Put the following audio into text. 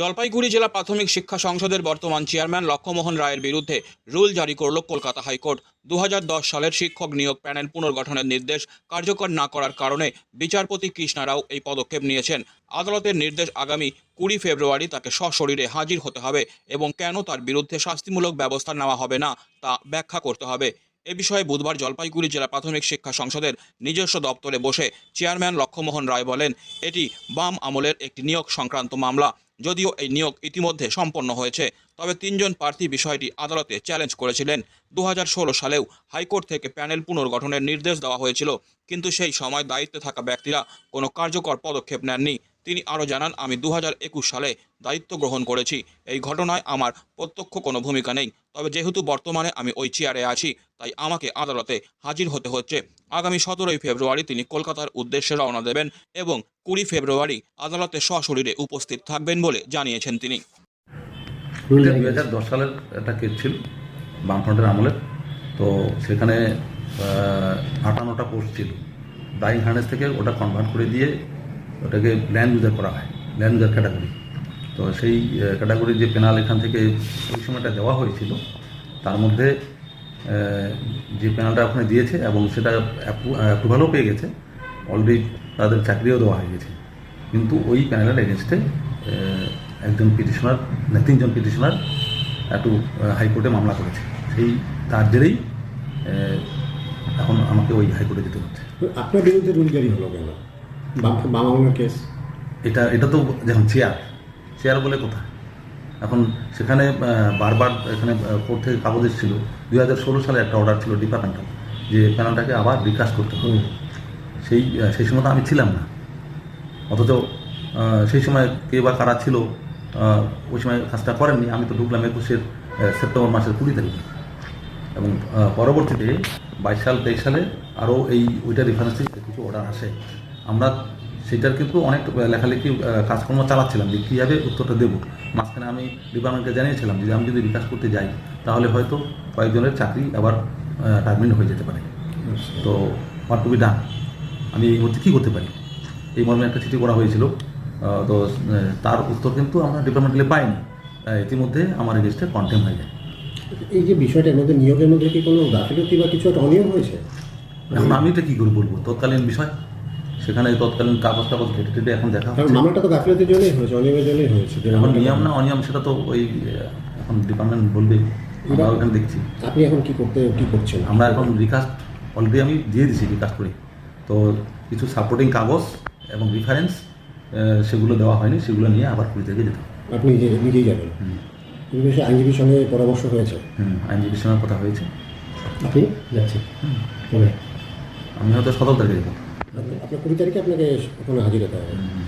জলপাইগুড়ি জেলা প্রাথমিক শিক্ষা সংসদের বর্তমান চেয়ারম্যান লক্ষ্যমোহন রায়ের বিরুদ্ধে রুল জারি করল কলকাতা হাইকোর্ট। দু হাজার দশ সালের শিক্ষক নিয়োগ প্যানেল পুনর্গঠনের নির্দেশ কার্যকর না করার কারণে বিচারপতি কৃষ্ণা রাও এই পদক্ষেপ নিয়েছেন। আদালতের নির্দেশ আগামী কুড়ি ফেব্রুয়ারি তাকে সশরীরে হাজির হতে হবে এবং কেন তার বিরুদ্ধে শাস্তিমূলক ব্যবস্থা নেওয়া হবে না তা ব্যাখ্যা করতে হবে। এ বিষয়ে বুধবার জলপাইগুড়ি জেলা প্রাথমিক শিক্ষা সংসদের নিজস্ব দপ্তরে বসে চেয়ারম্যান লক্ষ্যমোহন রায় বলেন, এটি বাম আমলের একটি নিয়োগ সংক্রান্ত মামলা। যদিও এই নিয়োগ ইতিমধ্যে সম্পন্ন হয়েছে, তবে তিনজন প্রার্থী বিষয়টি আদালতে চ্যালেঞ্জ করেছিলেন। দু হাজার ষোলো সালেও হাইকোর্ট থেকে প্যানেল পুনর্গঠনের নির্দেশ দেওয়া হয়েছিল, কিন্তু সেই সময় দায়িত্বে থাকা ব্যক্তিরা কোনো কার্যকর পদক্ষেপ নেননি। তিনি আরও জানান, আমি দু হাজার একুশ সালে দায়িত্ব গ্রহণ করেছি। এই ঘটনায় আমার প্রত্যক্ষ কোনো ভূমিকা নেই। তবে যেহেতু বর্তমানে আমি ওই চেয়ারে আছি, তাই আমাকে আদালতে হাজির হতে হচ্ছে। আগামী সতেরোই ফেব্রুয়ারি তিনি কলকাতার উদ্দেশ্যে রওনা দেবেন এবং কুড়ি ফেব্রুয়ারি আদালতে সশরীরে উপস্থিত থাকবেন বলে জানিয়েছেন তিনি। দুই হাজার দশ সালের একটা কেস ছিল বামফ্রন্টের আমলের তো সেখানে আটান্নটা পোস্ট ছিল। ডাইং হার্নেস থেকে ওটা কনভার্ট করে দিয়ে ওটাকে ল্যান্ড ইউজার করা হয়, ল্যান্ড ইউজার ক্যাটাগরি। তো সেই ক্যাটাগরির যে পেনাল এখান থেকে ওই সময়টা দেওয়া হয়েছিল, তার মধ্যে যে পেনালটা ওখানে দিয়েছে এবং সেটা অ্যাপ্রুভালও পেয়ে গেছে, অলরেডি তাদের চাকরিও দেওয়া হয়ে গেছে। কিন্তু ওই প্যানেলের এগেনস্টে একজন পিটিশনার না তিনজন পিটিশনার একটু হাইকোর্টে মামলা করেছে। সেই, তার জেরেই এখন আমাকে ওই হাইকোর্টে যেতে হচ্ছে। আপনার বিরুদ্ধে রুল জারি হলো কেন? বাম বাম কেস এটা এটা তো যেমন চেয়ার। চেয়ার বলে কোথায় এখন সেখানে বারবার এখানে কোর্ট থেকে কাগজ এসেছিল। দুই হাজার ষোলো সালে একটা অর্ডার ছিল ডিপার্টমেন্টাল যে প্যানেলটাকে আবার বিকাশ করতে হবে। সেই সেই সময় তো আমি ছিলাম না। অথচ সেই সময় কে বা কারা ছিল ওই সময় কাজটা করেননি। আমি তো ঢুকলাম একুশের সেপ্টেম্বর মাসের কুড়ি তারিখে। এবং পরবর্তীতে বাইশ সাল তেইশ সালে আরও এই ওইটা রেফারেন্সে কিছু অর্ডার আসে। আমরা সেটার কিন্তু অনেক লেখালেখি কাজকর্ম চালাচ্ছিলাম যে কীভাবে উত্তরটা দেবো। মাঝখানে আমি ডিপার্টমেন্টকে জানিয়েছিলাম যে আমি যদি বিকাশ করতে যাই তাহলে হয়তো কয়েকজনের চাকরি আবার টার্মিনেট হয়ে যেতে পারে। তো হোয়াট টু বি ডান আমি এই মুহূর্তে কী করতে পারি? এই মর্মে একটা চিঠি করা হয়েছিল। তো তার উত্তর কিন্তু আমরা ডিপার্টমেন্টালি পাইনি। ইতিমধ্যে আমার এগেস্টে কন্টেম হয়ে যায়। এই যে বিষয়টার মধ্যে নিয়োগের মধ্যে কি কোনো গাফিলতি বা কিছু একটা অনিয়ম হয়েছে? এখন আমি এটা কী করে বলব? তৎকালীন বিষয়। সেখানে তৎকালীন কাগজ কাগজ ঘেটে টেটে এখন দেখা হচ্ছে। মামলাটা তো গাফিলতির জন্যই হয়েছে অনিয়মের জন্যই হয়েছে এখন নিয়ম না অনিয়ম সেটা তো ওই এখন ডিপার্টমেন্ট বলবে আমরা ওখানে দেখছি। আপনি এখন কি করতে কি করছেন? আমরা এখন রিকাস্ট অলরেডি আমি দিয়ে দিছি রিকাস্ট করে। তো কিছু সাপোর্টিং কাগজ এবং রিফারেন্স সেগুলো দেওয়া হয়নি সেগুলো নিয়ে আবার পুরী থেকে যেতে আপনি নিজে নিজেই যাবেন। বিষয়ে আইনজীবীর সঙ্গে পরামর্শ হয়েছে। হুম আইনজীবীর সঙ্গে কথা হয়েছে। আপনি যাচ্ছেন। কবে আমি হয়তো সতেরো তারিখে যাব আপনার কুড়ি তারিখে আপনাকে ওখানে হাজির হতে হবে হুম।